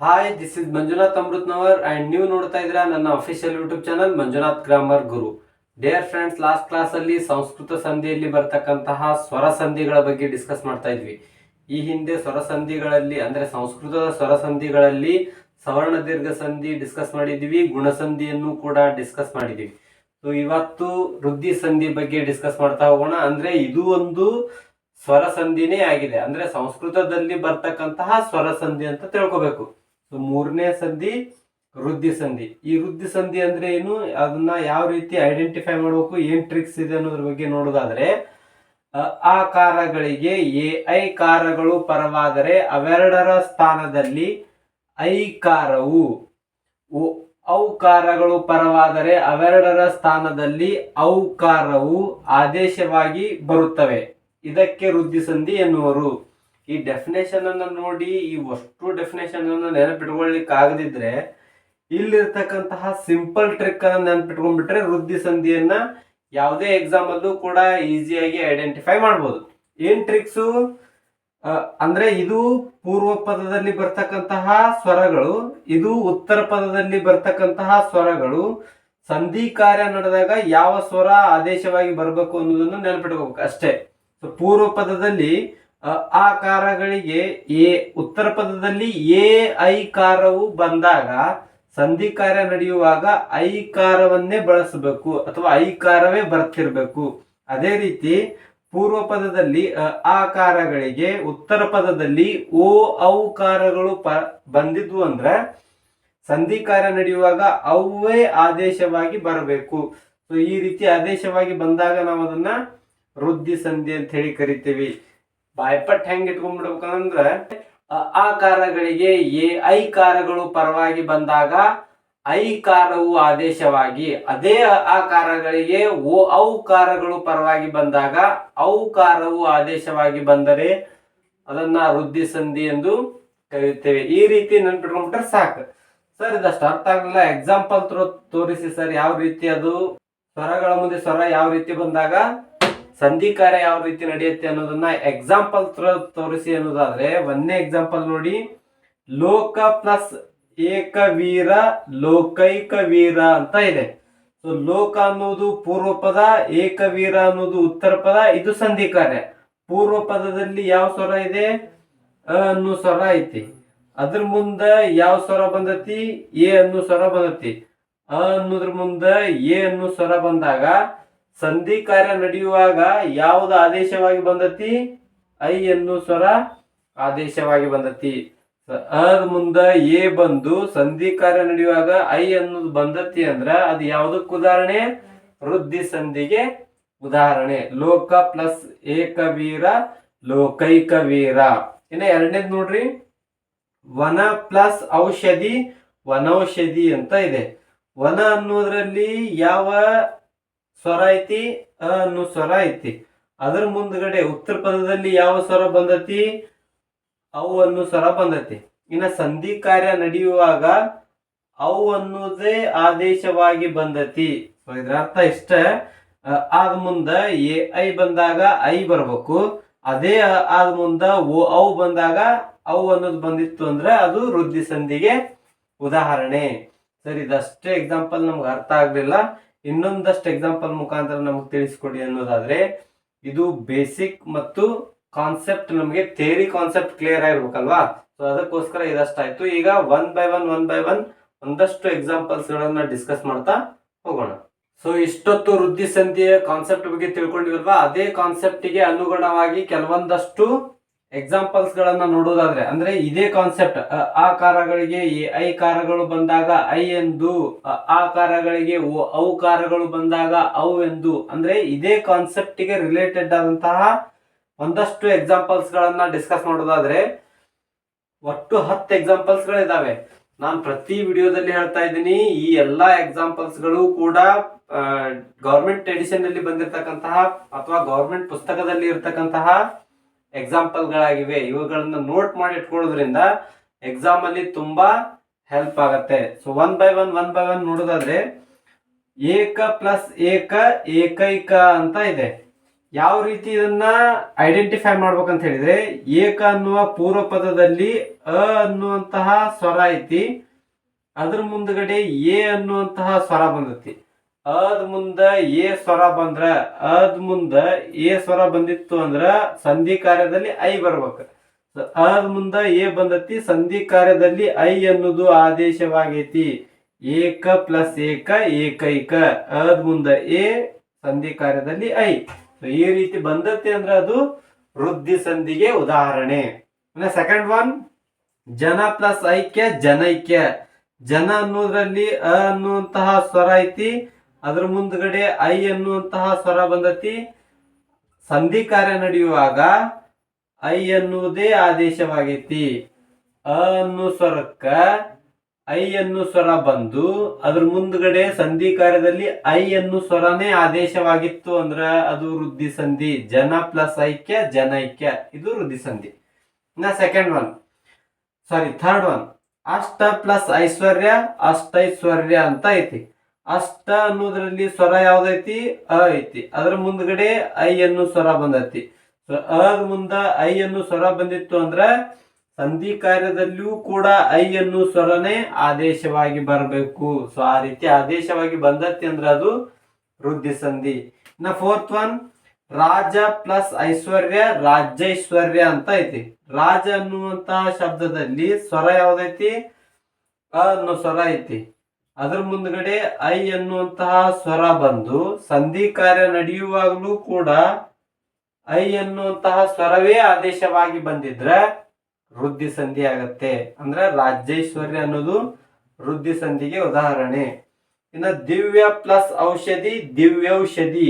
Hi this is Manjunath Amrutnavar and ನೀವು ನೋಡ್ತಾ ಇದ್ದೀರಾ ನನ್ನ official YouTube channel Manjunath grammar Guru dear friends last class ಅಲ್ಲಿ ಸಂಸ್ಕೃತ ಸಂಧಿಯಲ್ಲಿ ಬರ್ತಕ್ಕಂತಹ ಸ್ವರ ಸಂಧಿಗಳ ಬಗ್ಗೆ ಡಿಸ್ಕಸ್ ಮಾಡ್ತಾ ಇದ್ವಿ. ಈ ಹಿಂದೆ ಸ್ವರ ಸಂಧಿಗಳಲ್ಲಿ ಅಂದ್ರೆ ಸಂಸ್ಕೃತದ ಸ್ವರ ಸಂಧಿಗಳಲ್ಲಿ ಸವರ್ಣ ದೀರ್ಘ ಸಂಧಿ ಡಿಸ್ಕಸ್ ಮಾಡಿದ್ವಿ ಗುಣಸಂಧಿಯನ್ನು ಕೂಡ ಡಿಸ್ಕಸ್ ಮಾಡಿದ್ವಿ ಸೊ ಇವತ್ತು ವೃದ್ಧಿ ಸಂಧಿ ಬಗ್ಗೆ ಡಿಸ್ಕಸ್ ಮಾಡ್ತಾ ಹೋಗೋಣ. ಅಂದ್ರೆ ಇದು ಒಂದು ಸ್ವರ ಸಂಧಿನೇ ಆಗಿದೆ. ಅಂದ್ರೆ ಸಂಸ್ಕೃತದಲ್ಲಿ ಬರ್ತಕ್ಕಂತಹ ಸ್ವರ ಸಂಧಿ ಅಂತ ತಿಳ್ಕೊಬೇಕು. ಸೊ ಮೂರನೇ ಸಂಧಿ ವೃದ್ಧಿ ಸಂಧಿ. ಈ ವೃದ್ಧಿ ಸಂಧಿ ಅಂದ್ರೆ ಏನು? ಅದನ್ನ ಯಾವ ರೀತಿ ಐಡೆಂಟಿಫೈ ಮಾಡಬೇಕು? ಏನ್ ಟ್ರಿಕ್ಸ್ ಇದೆ ಅನ್ನೋದ್ರ ಬಗ್ಗೆ ನೋಡೋದಾದ್ರೆ ಆ ಕಾರಗಳಿಗೆ ಎ ಐ ಕಾರಗಳು ಪರವಾದರೆ ಅವೆರಡರ ಸ್ಥಾನದಲ್ಲಿ ಐಕಾರವು. ಕಾರವು ಔಕಾರಗಳು ಪರವಾದರೆ ಅವೆರಡರ ಸ್ಥಾನದಲ್ಲಿ ಔಕಾರವು ಆದೇಶವಾಗಿ ಬರುತ್ತವೆ. ಇದಕ್ಕೆ ವೃದ್ಧಿ ಸಂಧಿ ಎನ್ನುವರು. ಈ ಡೆಫಿನೇಷನ್ ಅನ್ನ ನೋಡಿ, ಈ ಅಷ್ಟು ಡೆಫಿನೇಷನ್ ಅನ್ನ ನೆನಪಿಟ್ಕೊಳ್ಳಿಕ್ ಆಗದಿದ್ರೆ ಇಲ್ಲಿರ್ತಕ್ಕಂತಹ ಸಿಂಪಲ್ ಟ್ರಿಕ್ ಅನ್ನ ನೆನಪಿಟ್ಕೊಂಡ್ಬಿಟ್ರೆ ವೃದ್ಧಿ ಸಂಧಿಯನ್ನ ಯಾವುದೇ ಎಕ್ಸಾಮ್ ಅಲ್ಲೂ ಕೂಡ ಈಸಿಯಾಗಿ ಐಡೆಂಟಿಫೈ ಮಾಡ್ಬೋದು. ಏನ್ ಟ್ರಿಕ್ಸು ಅಂದ್ರೆ ಇದು ಪೂರ್ವ ಪದದಲ್ಲಿ ಬರ್ತಕ್ಕಂತಹ ಸ್ವರಗಳು, ಇದು ಉತ್ತರ ಪದದಲ್ಲಿ ಬರ್ತಕ್ಕಂತಹ ಸ್ವರಗಳು, ಸಂಧಿ ಕಾರ್ಯ ನಡೆದಾಗ ಯಾವ ಸ್ವರ ಆದೇಶವಾಗಿ ಬರಬೇಕು ಅನ್ನೋದನ್ನು ನೆನಪಿಟ್ಕೋಬೇಕು ಅಷ್ಟೇ. ಪೂರ್ವ ಪದದಲ್ಲಿ ಅ, ಆ ಕಾರಗಳಿಗೆ ಎ ಉತ್ತರ ಪದದಲ್ಲಿ ಎ ಐ ಕಾರವು ಬಂದಾಗ ಸಂಧಿ ಕಾರ್ಯ ನಡೆಯುವಾಗ ಐಕಾರವನ್ನೇ ಬಳಸಬೇಕು ಅಥವಾ ಐಕಾರವೇ ಬರ್ತಿರ್ಬೇಕು. ಅದೇ ರೀತಿ ಪೂರ್ವ ಪದದಲ್ಲಿ ಆಕಾರಗಳಿಗೆ ಉತ್ತರ ಪದದಲ್ಲಿ ಓ ಔಕಾರಗಳು ಪ ಬಂದಿದ್ವು ಅಂದ್ರೆ ಸಂಧಿ ಕಾರ್ಯ ನಡೆಯುವಾಗ ಅವೇ ಆದೇಶವಾಗಿ ಬರಬೇಕು. ಸೊ ಈ ರೀತಿ ಆದೇಶವಾಗಿ ಬಂದಾಗ ನಾವು ಅದನ್ನ ವೃದ್ಧಿ ಸಂಧಿ ಅಂತ ಹೇಳಿ ಕರಿತೀವಿ. ಬಾಯ್ಪಟ್ ಹೆಂಗ್ ಇಟ್ಕೊಂಡ್ಬಿಡ್ಬೇಕಂದ್ರೆ ಆ ಕಾರಗಳಿಗೆ ಎ, ಐ ಕಾರಗಳು ಪರವಾಗಿ ಬಂದಾಗ, ಐ ಕಾರವು ಆದೇಶವಾಗಿ, ಅದೇ ಆ ಕಾರಗಳಿಗೆ ಓ, ಔ ಕಾರಗಳು ಪರವಾಗಿ ಬಂದಾಗ, ಔ ಕಾರವು ಆದೇಶವಾಗಿ ಬಂದರೆ ಅದನ್ನ ವೃದ್ಧಿ ಸಂಧಿ ಎಂದು ಕರೆಯುತ್ತೇವೆ. ಈ ರೀತಿ ನೆನ್ಪಿಟ್ಕೊಂಡ್ಬಿಟ್ರೆ ಸಾಕು. ಸರ್, ಇದಷ್ಟು ಅರ್ಥ ಆಗಲಿಲ್ಲ. ಎಕ್ಸಾಂಪಲ್ ತೋರಿಸಿ ಸರ್, ಯಾವ ರೀತಿ ಅದು ಸ್ವರಗಳ ಮುಂದೆ ಸ್ವರ ಯಾವ ರೀತಿ ಬಂದಾಗ ಸಂಧಿ ಕಾರ್ಯ ಯಾವ ರೀತಿ ನಡೆಯುತ್ತೆ ಅನ್ನೋದನ್ನ ಎಕ್ಸಾಂಪಲ್ ತೋರಿಸಿ ಅನ್ನೋದಾದ್ರೆ, ಒಂದೇ ಎಕ್ಸಾಂಪಲ್ ನೋಡಿ. ಲೋಕ ಪ್ಲಸ್ ಏಕವೀರ, ಲೋಕೈಕ ವೀರ ಅಂತ ಇದೆ. ಸೊ ಲೋಕ ಅನ್ನೋದು ಪೂರ್ವ ಪದ, ಏಕವೀರ ಅನ್ನೋದು ಉತ್ತರ ಪದ, ಇದು ಸಂಧಿ ಕಾರ್ಯ ಪೂರ್ವ ಪದದಲ್ಲಿ ಯಾವ ಸ್ವರ ಇದೆ? ಅನ್ನೋ ಸ್ವರ ಐತಿ. ಅದ್ರ ಮುಂದ ಯಾವ ಸ್ವರ ಬಂದತಿ? ಎ ಅನ್ನೋ ಸ್ವರ ಬಂದತಿ. ಅ ಅನ್ನೋದ್ರ ಮುಂದ ಎ ಅನ್ನೋ ಸ್ವರ ಬಂದಾಗ ಸಂಧಿ ಕಾರ್ಯ ನಡೆಯುವಾಗ ಯಾವುದು ಆದೇಶವಾಗಿ ಬಂದತಿ? ಐ ಎನ್ನು ಸ್ವರ ಆದೇಶವಾಗಿ ಬಂದತಿ. ಅದ್ ಮುಂದ ಎ ಬಂದು ಸಂಧಿ ಕಾರ್ಯ ನಡೆಯುವಾಗ ಐ ಅನ್ನೋದು ಬಂದತಿ ಅಂದ್ರ ಅದು ಯಾವ್ದಕ್ ಉದಾಹರಣೆ? ವೃದ್ಧಿ ಸಂಧಿಗೆ ಉದಾಹರಣೆ. ಲೋಕ ಪ್ಲಸ್ ಏಕವೀರ ಲೋಕೈಕ ವೀರ ಇನ್ನ ಎರಡನೇದ್ ನೋಡ್ರಿ. ವನ ಪ್ಲಸ್ ಔಷಧಿ, ವನೌಷಧಿ ಅಂತ ಇದೆ. ವನ ಅನ್ನೋದ್ರಲ್ಲಿ ಯಾವ ಸ್ವರ ಐತಿ, ಅ ಅನ್ನೋ ಸ್ವರ ಐತಿ. ಅದರ ಮುಂದ್ಗಡೆ ಉತ್ತರ ಪದದಲ್ಲಿ ಯಾವ ಸ್ವರ ಬಂದತಿ? ಅವು ಅನ್ನೋ ಸ್ವರ ಬಂದತಿ. ಇನ್ನ ಸಂಧಿ ಕಾರ್ಯ ನಡೆಯುವಾಗ ಅವು ಅನ್ನೋದೇ ಆದೇಶವಾಗಿ ಬಂದತಿ. ಸೊ ಇದರ ಅರ್ಥ ಇಷ್ಟ. ಆದ ಮುಂದ ಎ, ಐ ಬಂದಾಗ ಐ ಬರಬೇಕು. ಅದೇ ಆದ ಮುಂದ ಓ ಅವು ಬಂದಾಗ ಅವು ಅನ್ನೋದು ಬಂದಿತ್ತು ಅಂದ್ರೆ ಅದು ವೃದ್ಧಿ ಸಂಧಿಗೆ ಉದಾಹರಣೆ. ಸರಿ ಇದಷ್ಟೇ ಎಕ್ಸಾಂಪಲ್ ನಮ್ಗೆ ಅರ್ಥ ಆಗ್ಲಿಲ್ಲ. ಇನ್ನೊಂದಷ್ಟು ಎಕ್ಸಾಂಪಲ್ ಮುಖಾಂತರ ನಮಗೆ ತಿಳಿಸ್ಕೊಡಿ ಅನ್ನೋದಾದ್ರೆ, ಇದು ಬೇಸಿಕ್ ಮತ್ತು ಕಾನ್ಸೆಪ್ಟ್ ನಮಗೆ ಥೇರಿ ಕಾನ್ಸೆಪ್ಟ್ ಕ್ಲಿಯರ್ ಆಗಿರ್ಬೇಕಲ್ವಾ? ಸೊ ಅದಕ್ಕೋಸ್ಕರ ಇದಷ್ಟಾಯ್ತು ಈಗ one by one one by one ಒಂದಷ್ಟು ಎಕ್ಸಾಂಪಲ್ಸ್ ಗಳನ್ನ ಡಿಸ್ಕಸ್ ಮಾಡ್ತಾ ಹೋಗೋಣ. ಸೊ ಇಷ್ಟೊತ್ತು ವೃದ್ಧಿ ಸಂಧಿಯ ಕಾನ್ಸೆಪ್ಟ್ ಬಗ್ಗೆ ತಿಳ್ಕೊಂಡಿವಲ್ವಾ? ಅದೇ ಕಾನ್ಸೆಪ್ಟ್ಗೆ ಅನುಗುಣವಾಗಿ ಕೆಲವೊಂದಷ್ಟು ಎಕ್ಸಾಂಪಲ್ಸ್ ಗಳನ್ನ ನೋಡೋದಾದ್ರೆ, ಅಂದ್ರೆ ಇದೇ ಕಾನ್ಸೆಪ್ಟ್ ಆ ಕಾರಗಳಿಗೆ ಐ ಕಾರಗಳು ಬಂದಾಗ ಐ ಎಂದು ಆ ಕಾರಗಳಿಗೆ ಔ ಕಾರಗಳು ಬಂದಾಗ ಔ ಎಂದು, ಅಂದ್ರೆ ಇದೇ ಕಾನ್ಸೆಪ್ಟ್ಗೆ ರಿಲೇಟೆಡ್ ಆದಂತಹ ಒಂದಷ್ಟು ಎಕ್ಸಾಂಪಲ್ಸ್ ಗಳನ್ನ ಡಿಸ್ಕಸ್ ಮಾಡೋದಾದ್ರೆ, ಒಟ್ಟು ಹತ್ತು ಎಕ್ಸಾಂಪಲ್ಸ್ ಗಳಿದಾವೆ. ನಾನು ಪ್ರತಿ ವಿಡಿಯೋದಲ್ಲಿ ಹೇಳ್ತಾ ಇದ್ದೀನಿ, ಈ ಎಲ್ಲಾ ಎಕ್ಸಾಂಪಲ್ಸ್ಗಳು ಕೂಡ ಗೌರ್ಮೆಂಟ್ ಎಡಿಷನ್ ಅಲ್ಲಿ ಬಂದಿರತಕ್ಕಂತಹ ಅಥವಾ ಗೌರ್ಮೆಂಟ್ ಪುಸ್ತಕದಲ್ಲಿ ಇರ್ತಕ್ಕಂತಹ ಎಕ್ಸಾಂಪಲ್ ಇವುಗಳನ್ನು ಇವುಗಳನ್ನ ನೋಟ್ ಮಾಡಿ ಇಟ್ಕೊಳ್ಳೋದ್ರಿಂದ ಎಕ್ಸಾಮ್ ಅಲ್ಲಿ ತುಂಬಾ ಹೆಲ್ಪ್ ಆಗತ್ತೆ. So one by one one by one ನೋಡೋದಾದ್ರೆ ಏಕ ಪ್ಲಸ್ ಏಕ, ಏಕೈಕ ಅಂತ ಇದೆ. ಯಾವ ರೀತಿ ಇದನ್ನ ಐಡೆಂಟಿಫೈ ಮಾಡ್ಬೇಕಂತ ಹೇಳಿದ್ರೆ ಏಕ ಅನ್ನುವ ಪೂರ್ವ ಪದದಲ್ಲಿ ಅ ಅನ್ನುವಂತಹ ಸ್ವರ ಐತಿ. ಅದ್ರ ಮುಂದ್ಗಡೆ ಎ ಅನ್ನುವಂತಹ ಸ್ವರ ಬಂದೈತಿ. ಅದ್ ಮುಂದ ಎ ಸ್ವರ ಬಂದ್ರ, ಅದ್ ಮುಂದ ಎ ಸ್ವರ ಬಂದಿತ್ತು ಅಂದ್ರ ಸಂಧಿ ಕಾರ್ಯದಲ್ಲಿ ಐ ಬರ್ಬೇಕು. ಅದ್ ಮುಂದ ಎ ಬಂದತಿ, ಸಂಧಿ ಕಾರ್ಯದಲ್ಲಿ ಐ ಅನ್ನೋದು ಆದೇಶವಾಗೈತಿ. ಏಕ ಪ್ಲಸ್ ಏಕ, ಏಕೈಕ. ಅದ್ ಮುಂದ ಎ, ಸಂಧಿ ಕಾರ್ಯದಲ್ಲಿ ಐ. ಈ ರೀತಿ ಬಂದತಿ ಅಂದ್ರೆ ಅದು ವೃದ್ಧಿ ಸಂಧಿಗೆ ಉದಾಹರಣೆ. ಸೆಕೆಂಡ್ ಒನ್ ಜನ ಪ್ಲಸ್ ಐಕ್ಯ, ಜನೈಕ್ಯ. ಜನ ಅನ್ನೋದ್ರಲ್ಲಿ ಅ ಅನ್ನುವಂತಹ ಸ್ವರ ಐತಿ. ಅದ್ರ ಮುಂದ್ಗಡೆ ಐ ಎನ್ನುವಂತಹ ಸ್ವರ ಬಂದತಿ. ಸಂಧಿ ಕಾರ್ಯ ನಡೆಯುವಾಗ ಐ ಎನ್ನುವುದೇ ಆದೇಶವಾಗೈತಿ. ಅ ಅನ್ನೋ ಸ್ವರಕ್ಕ ಐ ಅನ್ನು ಸ್ವರ ಬಂದು ಅದ್ರ ಮುಂದ್ಗಡೆ ಸಂಧಿ ಕಾರ್ಯದಲ್ಲಿ ಐ ಅನ್ನು ಸ್ವರನೇ ಆದೇಶವಾಗಿತ್ತು ಅಂದ್ರ ಅದು ವೃದ್ಧಿ ಸಂಧಿ. ಜನ ಪ್ಲಸ್ ಐಕ್ಯ ಜನೈಕ್ಯ ಇದು ವೃದ್ಧಿ ಸಂಧಿ. ಇನ್ನ second one sorry third one ಅಷ್ಟ ಪ್ಲಸ್ ಐಶ್ವರ್ಯ, ಅಷ್ಟೈಶ್ವರ್ಯ ಅಂತ ಐತಿ. ಅಷ್ಟ ಅನ್ನೋದ್ರಲ್ಲಿ ಸ್ವರ ಯಾವ್ದೈತಿ? ಅ ಐತಿ. ಅದ್ರ ಮುಂದ್ಗಡೆ ಐ ಅನ್ನು ಸ್ವರ ಬಂದೈತಿ. ಅದ್ ಮುಂದ ಐ ಅನ್ನು ಸ್ವರ ಬಂದಿತ್ತು ಅಂದ್ರ ಸಂಧಿ ಕಾರ್ಯದಲ್ಲಿಯೂ ಕೂಡ ಐ ಅನ್ನು ಸ್ವರನೇ ಆದೇಶವಾಗಿ ಬರಬೇಕು. ಸೊ ಆ ರೀತಿ ಆದೇಶವಾಗಿ ಬಂದತಿ ಅಂದ್ರೆ ಅದು ವೃದ್ಧಿ ಸಂಧಿ. ಇನ್ನ ಫೋರ್ತ್ ಒನ್ ರಾಜ ಪ್ಲಸ್ ಐಶ್ವರ್ಯ, ರಾಜ್ಯೈಶ್ವರ್ಯ ಅಂತ ಐತಿ. ರಾಜ ಅನ್ನುವಂತಹ ಶಬ್ದದಲ್ಲಿ ಸ್ವರ ಯಾವ್ದೈತಿ? ಅ ಅನ್ನೋ ಸ್ವರ ಐತಿ. ಅದ್ರ ಮುಂದ್ಗಡೆ ಐ ಎನ್ನುವಂತಹ ಸ್ವರ ಬಂದು ಸಂಧಿ ಕಾರ್ಯ ನಡೆಯುವಾಗಲೂ ಕೂಡ ಐ ಎನ್ನುವಂತಹ ಸ್ವರವೇ ಆದೇಶವಾಗಿ ಬಂದಿದ್ರೆ ವೃದ್ಧಿ ಸಂಧಿ ಆಗತ್ತೆ. ಅಂದ್ರೆ ರಾಜ್ಯೈಶ್ವರ್ಯ ಅನ್ನೋದು ವೃದ್ಧಿ ಸಂಧಿಗೆ ಉದಾಹರಣೆ. ಇನ್ನು ದಿವ್ಯ ಪ್ಲಸ್ ಔಷಧಿ ದಿವ್ಯೌಷಧಿ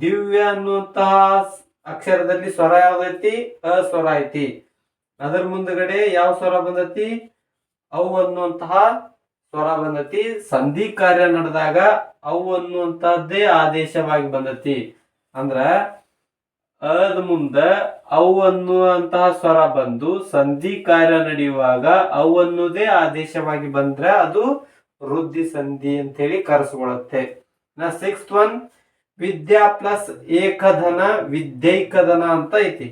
ದಿವ್ಯ ಅನ್ನುವಂತಹ ಅಕ್ಷರದಲ್ಲಿ ಸ್ವರ ಯಾವ್ದೈತಿ? ಅ ಸ್ವರ ಐತಿ. ಅದರ ಮುಂದಗಡೆ ಯಾವ ಸ್ವರ ಬಂದತಿ? ಅವು ಅನ್ನುವಂತಹ ಸ್ವರ ಬಂದತಿ, ಸಂಧಿ ಕಾರ್ಯ ನಡೆದಾಗ ಅವು ಅನ್ನುವಂತಹದ್ದೇ ಆದೇಶವಾಗಿ ಬಂದತಿ. ಅಂದ್ರ, ಅದ್ ಮುಂದ ಅವು ಅನ್ನುವಂತಹ ಸ್ವರ ಬಂದು ಸಂಧಿ ಕಾರ್ಯ ನಡೆಯುವಾಗ ಅವು ಅನ್ನೋದೇ ಆದೇಶವಾಗಿ ಬಂದ್ರೆ ಅದು ವೃದ್ಧಿ ಸಂಧಿ ಅಂತೇಳಿ ಕರೆಸ್ಕೊಳ್ಳುತ್ತೆ ನಾ ಸಿಕ್ಸ್ತ್ ಒನ್, ವಿದ್ಯಾ ಪ್ಲಸ್ ಏಕಧನ, ವಿದ್ಯೈಕಧನ ಅಂತ ಐತಿ.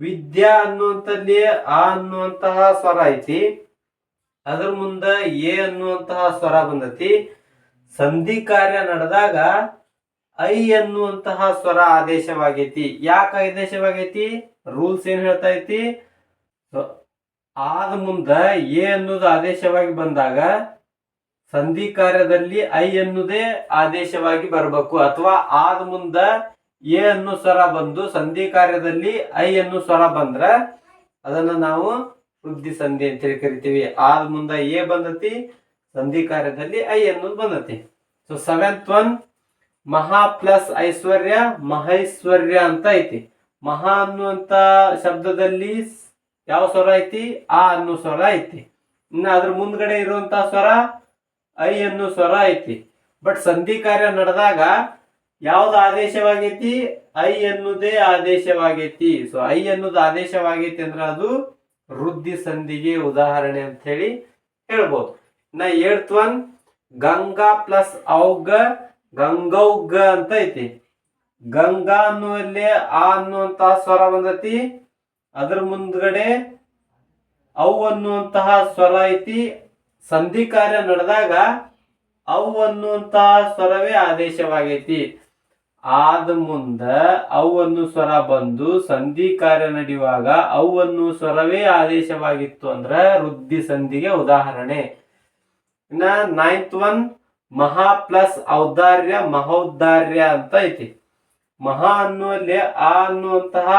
ವಿದ್ಯಾ ಅನ್ನುವಂತಲ್ಲಿ ಆ ಅನ್ನುವಂತಹ ಸ್ವರ ಐತಿ. ಅದ್ರ ಮುಂದ ಎ ಅನ್ನುವಂತಹ ಸ್ವರ ಬಂದತಿ. ಸಂಧಿ ಕಾರ್ಯ ನಡೆದಾಗ ಐ ಅನ್ನುವಂತಹ ಸ್ವರ ಆದೇಶವಾಗೈತಿ. ಯಾಕೆ ಆದೇಶವಾಗೈತಿ? ರೂಲ್ಸ್ ಏನ್ ಹೇಳ್ತಾ ಐತಿ? ಆದ ಮುಂದ ಎ ಅನ್ನೋದು ಆದೇಶವಾಗಿ ಬಂದಾಗ ಸಂಧಿ ಕಾರ್ಯದಲ್ಲಿ ಐ ಅನ್ನುದೇ ಆದೇಶವಾಗಿ ಬರಬೇಕು. ಅಥವಾ ಆದ ಮುಂದ ಎ ಅನ್ನೋ ಸ್ವರ ಬಂದು ಸಂಧಿ ಕಾರ್ಯದಲ್ಲಿ ಐ ಅನ್ನು ಸ್ವರ ಬಂದ್ರ ಅದನ್ನ ನಾವು ವೃದ್ಧಿ ಸಂಧಿ ಅಂತೇಳಿ ಕರಿತೀವಿ. ಆದ ಮುಂದ ಎ ಬಂದತಿ, ಸಂಧಿ ಕಾರ್ಯದಲ್ಲಿ ಐ ಅನ್ನೋದು ಬಂದತಿ. ಸೊ ಸೆವೆಂತ್ ಒನ್ ಮಹಾ ಪ್ಲಸ್ ಐಶ್ವರ್ಯ, ಮಹೈಶ್ವರ್ಯ ಅಂತ ಐತಿ. ಮಹಾ ಅನ್ನುವಂತ ಶಬ್ದದಲ್ಲಿ ಯಾವ ಸ್ವರ ಐತಿ? ಆ ಅನ್ನೋ ಸ್ವರ ಐತಿ. ಇನ್ನ ಅದ್ರ ಮುಂದ್ಗಡೆ ಇರುವಂತ ಸ್ವರ ಐ ಅನ್ನೋ ಸ್ವರ ಐತಿ. ಬಟ್ ಸಂಧಿ ಕಾರ್ಯ ನಡೆದಾಗ ಯಾವ್ದು ಆದೇಶವಾಗೈತಿ? ಐ ಅನ್ನೋದೇ ಆದೇಶವಾಗೈತಿ. ಸೊ ಐ ಅನ್ನೋದು ಆದೇಶವಾಗೈತಿ ಅಂದ್ರೆ ಅದು ವೃದ್ಧಿ ಸಂಧಿಗೆ ಉದಾಹರಣೆ ಅಂತ ಹೇಳಿ ಹೇಳ್ಬೋದು. ನಾ ಏಳ್ತ್ ಒನ್, ಗಂಗಾ ಪ್ಲಸ್ ಔಗ ಗಂಗೌಗ ಅಂತ ಐತಿ. ಗಂಗಾ ಅನ್ನುವಲ್ಲಿ ಆ ಅನ್ನುವಂತಹ ಸ್ವರ ಬಂದತಿ. ಅದ್ರ ಮುಂದ್ಗಡೆ ಅವು ಅನ್ನುವಂತಹ ಸ್ವರ ಐತಿ. ಸಂಧಿ ಕಾರ್ಯ ನಡೆದಾಗ ಅವು ಅನ್ನುವಂತಹ ಸ್ವರವೇ ಆದೇಶವಾಗೈತಿ. ಆದ ಮುಂದ ಅವನ್ನು ಸ್ವರ ಬಂದು ಸಂಧಿ ಕಾರ್ಯ ನಡೆಯುವಾಗ ಅವನ್ನು ಸ್ವರವೇ ಆದೇಶವಾಗಿತ್ತು ಅಂದ್ರ ವೃದ್ಧಿ ಸಂಧಿಗೆ ಉದಾಹರಣೆ. ಇನ್ನ ನೈನ್ತ್ ಒನ್ ಮಹಾ ಪ್ಲಸ್ ಔದಾರ್ಯ ಮಹೌದಾರ್ಯ ಅಂತ ಐತಿ. ಮಹಾ ಅನ್ನುವಲ್ಲಿ ಆ ಅನ್ನುವಂತಹ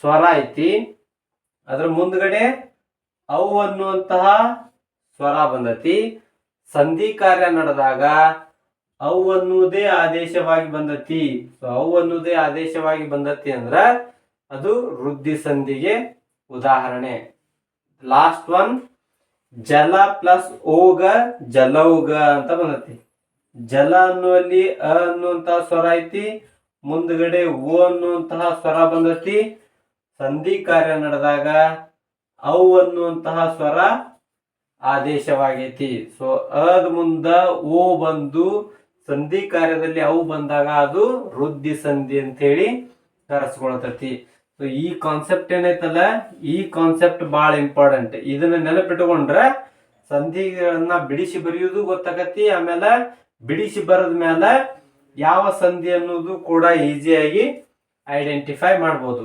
ಸ್ವರ ಐತಿ. ಅದ್ರ ಮುಂದ್ಗಡೆ ಅವು ಅನ್ನುವಂತಹ ಸ್ವರ ಬಂದತಿ. ಸಂಧಿ ಕಾರ್ಯ ನಡೆದಾಗ ಅವು ಅನ್ನುವುದೇ ಆದೇಶವಾಗಿ ಬಂದತಿ. ಸೊ ಅವು ಅನ್ನುವುದೇ ಆದೇಶವಾಗಿ ಬಂದತಿ ಅಂದ್ರ ಅದು ವೃದ್ಧಿ ಸಂಧಿಗೆ ಉದಾಹರಣೆ. ಲಾಸ್ಟ್ ಒನ್ ಜಲ ಪ್ಲಸ್ ಓಗ, ಜಲೌಗ ಅಂತ ಬಂದತಿ. ಜಲ ಅನ್ನುವಲ್ಲಿ ಅ ಅನ್ನುವಂತಹ ಸ್ವರ ಐತಿ, ಮುಂದ್ಗಡೆ ಓ ಅನ್ನುವಂತಹ ಸ್ವರ ಬಂದತಿ. ಸಂಧಿ ಕಾರ್ಯ ನಡೆದಾಗ ಅವು ಅನ್ನುವಂತಹ ಸ್ವರ ಆದೇಶವಾಗೈತಿ. ಸೊ ಅದ್ ಮುಂದ ಓ ಬಂದು ಸಂಧಿ ಕಾರ್ಯದಲ್ಲಿ ಅವು ಬಂದಾಗ ಅದು ವೃದ್ಧಿ ಸಂಧಿ ಅಂತೇಳಿ ಕರೆಸ್ಕೊಳ್ತತಿ. ಸೊ ಈ ಕಾನ್ಸೆಪ್ಟ್ ಏನೈತಲ್ಲ? ಈ ಕಾನ್ಸೆಪ್ಟ್ ಬಹಳ ಇಂಪಾರ್ಟೆಂಟ್ ಇದನ್ನ ನೆನಪಿಟ್ಕೊಂಡ್ರೆ ಸಂಧಿಗಳನ್ನ ಬಿಡಿಸಿ ಬರೆಯುವುದು ಗೊತ್ತಾಗತಿ ಆಮೇಲೆ ಬಿಡಿಸಿ ಬರದ ಮೇಲೆ ಯಾವ ಸಂಧಿ ಅನ್ನೋದು ಕೂಡ ಈಸಿಯಾಗಿ ಐಡೆಂಟಿಫೈ ಮಾಡ್ಬೋದು.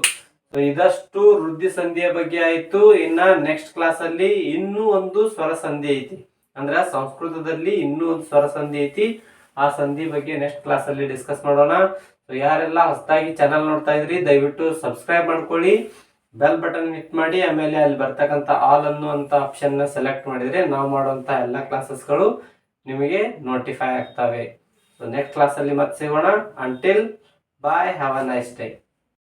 ಸೊ ಇದಷ್ಟು ವೃದ್ಧಿ ಸಂಧಿಯ ಬಗ್ಗೆ ಆಯಿತು. ಇನ್ನ ನೆಕ್ಸ್ಟ್ ಕ್ಲಾಸ್ ಅಲ್ಲಿ ಇನ್ನೂ ಒಂದು ಸ್ವರ ಸಂಧಿ ಐತಿ. ಅಂದ್ರೆ ಸಂಸ್ಕೃತದಲ್ಲಿ ಇನ್ನೂ ಒಂದು ಸ್ವರ ಸಂಧಿ ಐತಿ. ಆ ಸಂಧಿ ಬಗ್ಗೆ ನೆಕ್ಸ್ಟ್ ಕ್ಲಾಸ್ ಅಲ್ಲಿ ಡಿಸ್ಕಸ್ ಮಾಡೋಣ. ಸೊ ಯಾರೆಲ್ಲ ಹೊಸದಾಗಿ ಚಾನಲ್ ನೋಡ್ತಾ ಇದ್ರಿ, ದಯವಿಟ್ಟು ಸಬ್ಸ್ಕ್ರೈಬ್ ಮಾಡ್ಕೊಳ್ಳಿ. ಬೆಲ್ ಬಟನ್ ಹಿಟ್ ಮಾಡಿ, ಆಮೇಲೆ ಅಲ್ಲಿ ಬರ್ತಕ್ಕಂಥ ಆಲ್ ಅನ್ನುವಂತ ಆಪ್ಷನ್ನ ಸೆಲೆಕ್ಟ್ ಮಾಡಿದ್ರೆ ನಾವು ಮಾಡುವಂತ ಎಲ್ಲ ಕ್ಲಾಸಸ್ಗಳು ನಿಮಗೆ ನೋಟಿಫೈ ಆಗ್ತವೆ. ಸೊ ನೆಕ್ಸ್ಟ್ ಕ್ಲಾಸ್ ಅಲ್ಲಿ ಮತ್ತೆ ಸಿಗೋಣ. Until bye have a nice day